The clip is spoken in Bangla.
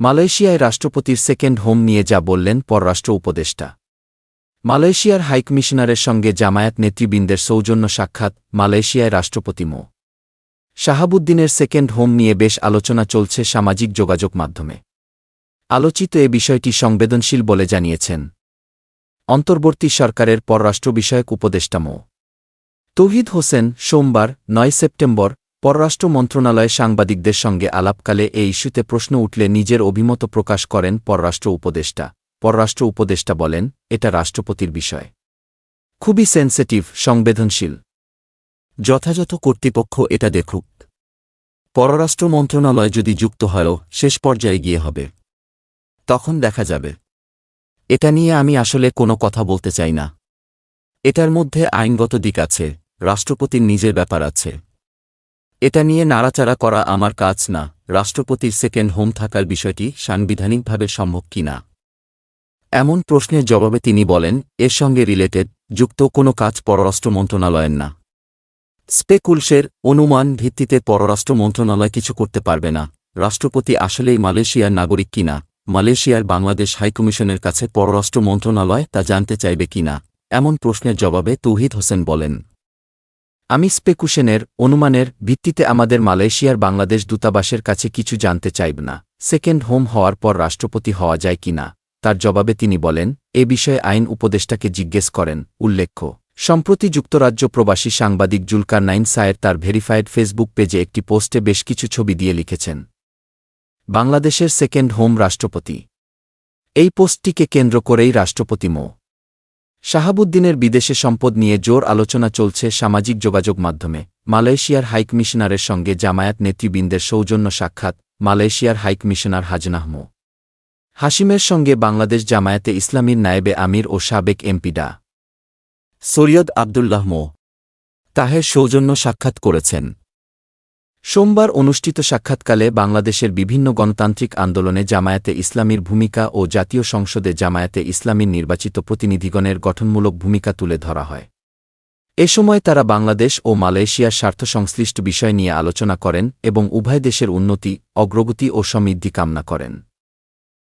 মালয়েশিয়ায় রাষ্ট্রপতির সেকেন্ড হোম নিয়ে যা বললেন পররাষ্ট্র উপদেষ্টা। মালয়েশিয়ার হাইকমিশনারের সঙ্গে জামায়াত নেতৃবৃন্দের সৌজন্য সাক্ষাৎ মালয়েশিয়ায় রাষ্ট্রপতি মো। শাহাবুদ্দিনের সেকেন্ড হোম নিয়ে বেশ আলোচনা চলছে সামাজিক যোগাযোগ মাধ্যমে। আলোচিত এ বিষয়টি সংবেদনশীল বলে জানিয়েছেন অন্তর্বর্তী সরকারের পররাষ্ট্র বিষয়ক উপদেষ্টা মো। তৌহিদ হোসেন, সোমবার, নয় সেপ্টেম্বর পররাষ্ট্র মন্ত্রণালয়ে সাংবাদিকদের সঙ্গে আলাপকালে এ ইস্যুতে প্রশ্ন উঠলে নিজের অভিমত প্রকাশ করেন পররাষ্ট্র উপদেষ্টা। পররাষ্ট্র উপদেষ্টা বলেন, এটা রাষ্ট্রপতির বিষয়। খুবই সেন্সিটিভ, সংবেদনশীল। যথাযথ কর্তৃপক্ষ এটা দেখুক। পররাষ্ট্র মন্ত্রণালয় যদি যুক্ত হয়ও, শেষ পর্যায়ে গিয়ে হবে। তখন দেখা যাবে। এটা নিয়ে আমি আসলে কোনো কথা বলতে চাই না। এটার মধ্যে আইনগত দিক আছে, রাষ্ট্রপতির নিজের ব্যাপার আছে। এটা নিয়ে নাড়াচাড়া করা আমার কাজ না, রাষ্ট্রপতির সেকেন্ড হোম থাকার বিষয়টি সাংবিধানিকভাবে সম্ভব কিনা এমন প্রশ্নের জবাবে তিনি বলেন, এর সঙ্গে রিলেটেড যুক্ত কোনো কাজ পররাষ্ট্র মন্ত্রণালয়ের না। স্পেকুলসের অনুমান ভিত্তিতে পররাষ্ট্র মন্ত্রণালয় কিছু করতে পারবে না, রাষ্ট্রপতি আসলেই মালয়েশিয়ার নাগরিক কিনা মালয়েশিয়ার বাংলাদেশ হাইকমিশনের কাছে পররাষ্ট্র মন্ত্রণালয় তা জানতে চাইবে কিনা এমন প্রশ্নের জবাবে তৌহিদ হোসেন বলেন। আমি স্পেকুশনের অনুমানের ভিত্তিতে আমাদের মালয়েশিয়ার বাংলাদেশ দূতাবাসের কাছে কিছু জানতে চাইব না। সেকেন্ড হোম হওয়ার পর রাষ্ট্রপতি হওয়া যায় কিনা তার জবাবে তিনি বলেন, এ বিষয়ে আইন উপদেষ্টাকে জিজ্ঞেস করেন। উল্লেখ্য, সম্প্রতি যুক্তরাজ্য প্রবাসী সাংবাদিক জুলকার নাইন সায়ের তার ভেরিফাইড ফেসবুক পেজে একটি পোস্টে বেশ কিছু ছবি দিয়ে লিখেছেন, বাংলাদেশের সেকেন্ড হোম রাষ্ট্রপতি। এই পোস্টটিকে কেন্দ্র করেই রাষ্ট্রপতি মো. শাহাবুদ্দিনের বিদেশে সম্পদ নিয়ে জোর আলোচনা চলছে সামাজিক যোগাযোগ মাধ্যমে। মালয়েশিয়ার হাইকমিশনারের সঙ্গে জামায়াত নেতৃবৃন্দের সৌজন্য সাক্ষাৎ, মালয়েশিয়ার হাইকমিশনার হাজনাহ মো হাসিমের সঙ্গে বাংলাদেশ জামায়াতে ইসলামীর নায়েবে আমির ও সাবেক এমপি ডা। সৈয়দ আবদুল্লাহ মো। তাহের সৌজন্য সাক্ষাৎ করেছেন। সোমবার অনুষ্ঠিত সাক্ষাৎকালে বাংলাদেশের বিভিন্ন গণতান্ত্রিক আন্দোলনে জামায়াতে ইসলামীর ভূমিকা ও জাতীয় সংসদে জামায়াতে ইসলামীর নির্বাচিত প্রতিনিধিগণের গঠনমূলক ভূমিকা তুলে ধরা হয়। এ সময় তারা বাংলাদেশ ও মালয়েশিয়ার স্বার্থ সংশ্লিষ্ট বিষয় নিয়ে আলোচনা করেন এবং উভয় দেশের উন্নতি, অগ্রগতি ও সমৃদ্ধি কামনা করেন।